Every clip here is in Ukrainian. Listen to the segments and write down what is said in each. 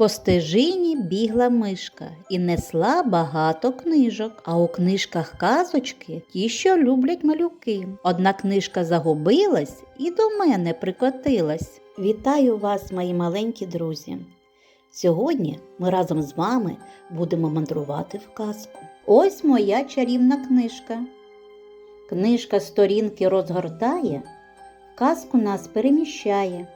По стежині бігла мишка і несла багато книжок, а у книжках казочки ті, що люблять малюки. Одна книжка загубилась і до мене прикотилась. Вітаю вас, мої маленькі друзі! Сьогодні ми разом з вами будемо мандрувати в казку. Ось моя чарівна книжка. Книжка сторінки розгортає, казку нас переміщає.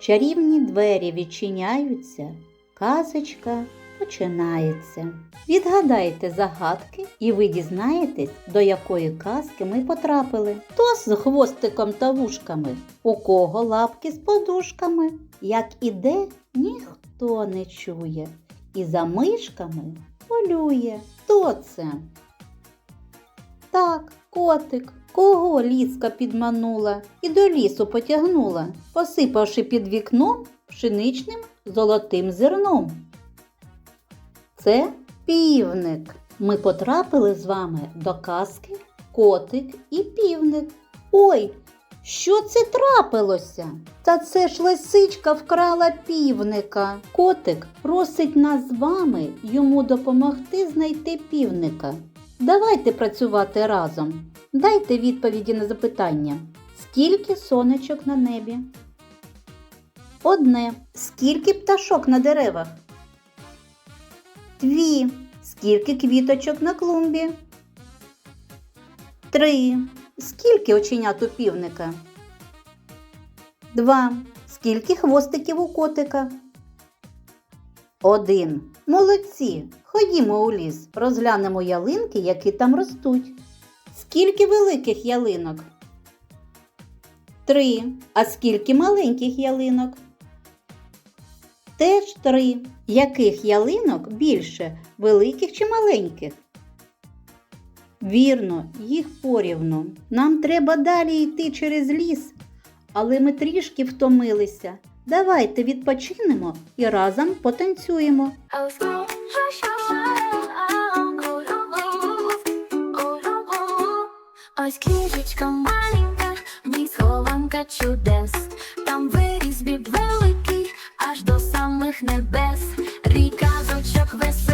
Чарівні двері відчиняються, казочка починається. Відгадайте загадки, і ви дізнаєтесь, до якої казки ми потрапили. Хто з хвостиком та вушками, у кого лапки з подушками. Як іде, ніхто не чує, і за мишками полює. Хто це? Так, котик. Кого ліска підманула і до лісу потягнула, посипавши під вікном пшеничним золотим зерном. Це півник. Ми потрапили з вами до казки котик і півник. Ой, що це трапилося? Та це ж лисичка вкрала півника. Котик просить нас з вами йому допомогти знайти півника. Давайте працювати разом. Дайте відповіді на запитання. Скільки сонечок на небі? Одне. Скільки пташок на деревах? Дві. Скільки квіточок на клумбі? Три. Скільки оченят у півника? Два. Скільки хвостиків у котика? Один. Молодці. Ходімо у ліс, розглянемо ялинки, які там ростуть. Скільки великих ялинок? Три. А скільки маленьких ялинок? Теж три. Яких ялинок більше великих чи маленьких? Вірно, їх порівну. Нам треба далі йти через ліс, але ми трішки втомилися. Давайте відпочинемо і разом потанцюємо. Ось книжечка маленька, в ній схованка чудес. Там виріс біб великий, аж до самих небес. Ріка зочок веселий,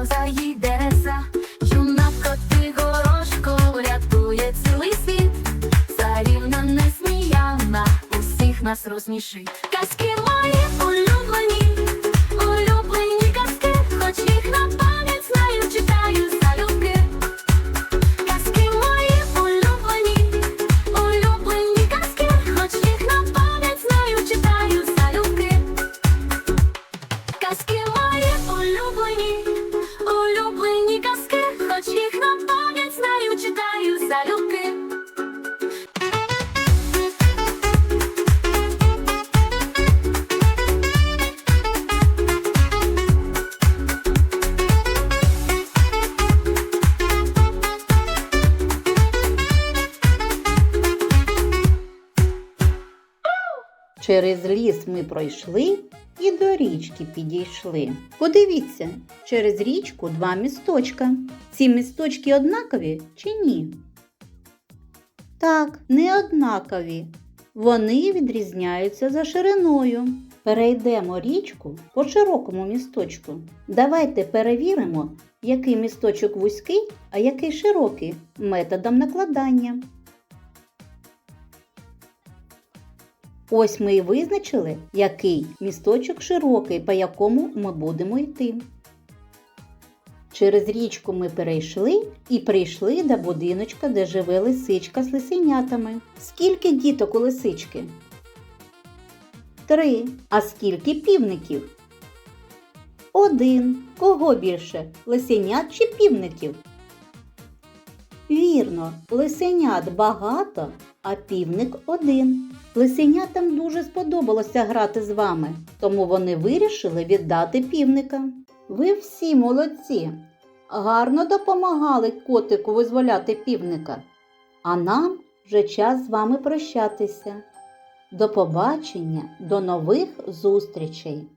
коза їде за, юна коти горошко рятує цілий світ, царівна несміяна, усіх нас розмішить. Казки мої Через ліс ми пройшли і до річки підійшли. Подивіться, через річку два місточка. Ці місточки однакові чи ні? Так, не однакові. Вони відрізняються за шириною. Перейдемо річку по широкому місточку. Давайте перевіримо, який місточок вузький, а який широкий методом накладання. Ось ми і визначили, який місточок широкий, по якому ми будемо йти. Через річку ми перейшли і прийшли до будиночка, де живе лисичка з лисенятами. Скільки діток у лисички? Три. А скільки півників? один. Кого більше? Лисенят чи півників? Вірно, лисенят багато, а півник один. Лисенятам дуже сподобалося грати з вами, тому вони вирішили віддати півника. Ви всі молодці. Гарно допомагали котику визволяти півника. А нам вже час з вами прощатися. До побачення, до нових зустрічей!